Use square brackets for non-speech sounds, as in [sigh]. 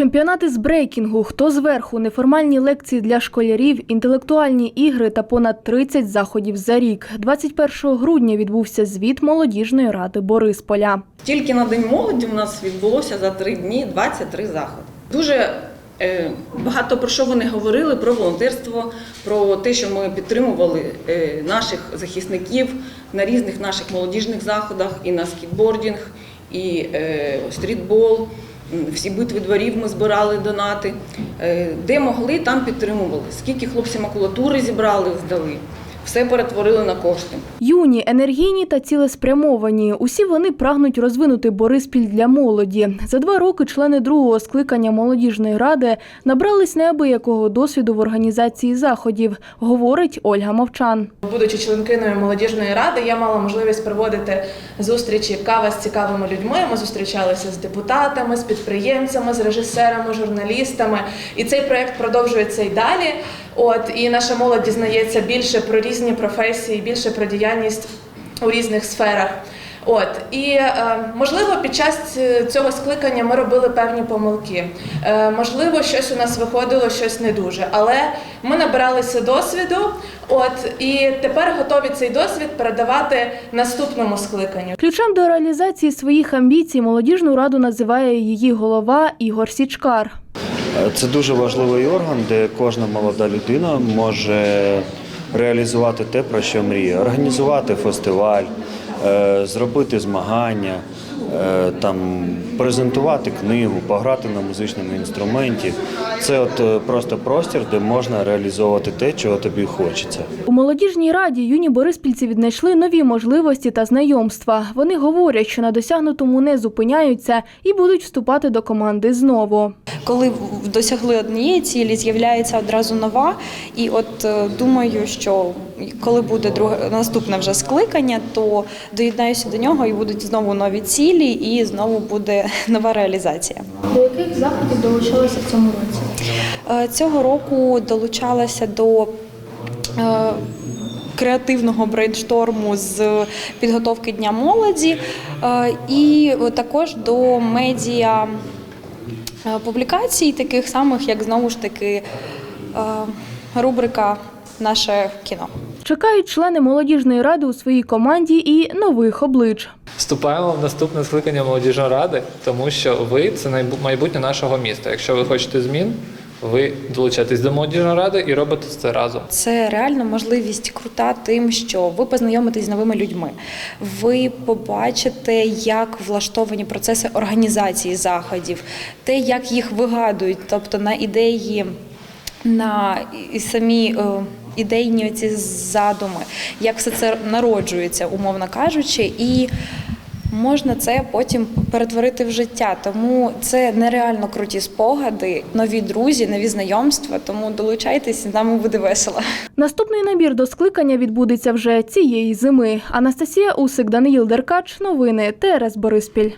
Чемпіонати з брейкінгу, хто зверху, неформальні лекції для школярів, інтелектуальні ігри та понад 30 заходів за рік. 21 грудня відбувся звіт молодіжної ради Борисполя. Тільки на День молоді у нас відбулося за три дні 23 заходи. Дуже е, багато про що вони говорили: про волонтерство, про те, що ми підтримували е, наших захисників на різних наших молодіжних заходах, і на скітбордінг, і е, стрітбол. Всі битви дворів ми збирали донати. Е, Де могли, там підтримували. Скільки хлопці макулатури зібрали, здали. Все перетворили на кошти. Юні, енергійні та цілеспрямовані. Усі вони прагнуть розвинути Бориспіль для молоді. За два роки члени другого скликання молодіжної ради набрались неабиякого досвіду в організації заходів, говорить Ольга Мовчан. Будучи членкиною молодіжної ради, я мала можливість проводити зустрічі кава з цікавими людьми. Ми зустрічалися з депутатами, з підприємцями, з режисерами, журналістами. І цей проект продовжується і далі. От і наша молодь дізнається більше про різні професії, більше про діяльність у різних сферах. От і е, можливо, під час е, цього скликання ми робили певні помилки. Е, можливо, щось у нас виходило, щось не дуже. Але ми набиралися досвіду. От і тепер готові цей досвід передавати наступному скликанню. Ключем до реалізації своїх амбіцій молодіжну раду називає її голова Ігор Січкар. Це дуже важливий орган, де кожна молода людина може реалізувати те, про що мріє. Організувати фестиваль, е, зробити змагання, е, там, презентувати книгу, пограти на музичному інструменті. Це от е, просто простір, де можна реалізовувати те, чого тобі хочеться. У молодіжній раді юні бориспільці віднайшли нові можливості та знайомства. Вони говорять, що на досягнутому не зупиняються і будуть вступати до команди знову. Коли досягли однієї цілі, з'являється одразу нова. І от е, думаю, що коли буде друге наступне вже скликання, то доєднаюся до нього і будуть знову нові цілі, і знову буде [laughs] нова реалізація. До яких заходів долучилися в цьому році? Е, Цього року долучалася до е, креативного брейншторму з підготовки Дня молоді і також до медіа публікацій, таких самих, як знову ж таки е, рубрика Наше кіно. Чекають члени молодіжної ради у своїй команді і нових облич. Вступаємо в наступне скликання молодіжної ради, тому що ви це майбутнє нашого міста. Якщо ви хочете змін, ви долучаєтесь до молодіжної ради і робите це разом. Це реально можливість крута тим, що ви познайомитесь з новими людьми. Ви побачите, як влаштовані процеси організації заходів, те, як їх вигадують, тобто на ідеї, на самі. е, Ідейні ці задуми, як все це народжується, умовно кажучи, і можна це потім перетворити в життя. Тому це нереально круті спогади, нові друзі, нові знайомства. Тому долучайтесь, нам буде весело. Наступний набір до скликання відбудеться вже цієї зими. Анастасія Усик, Даниїл Деркач. Новини ТРС Бориспіль.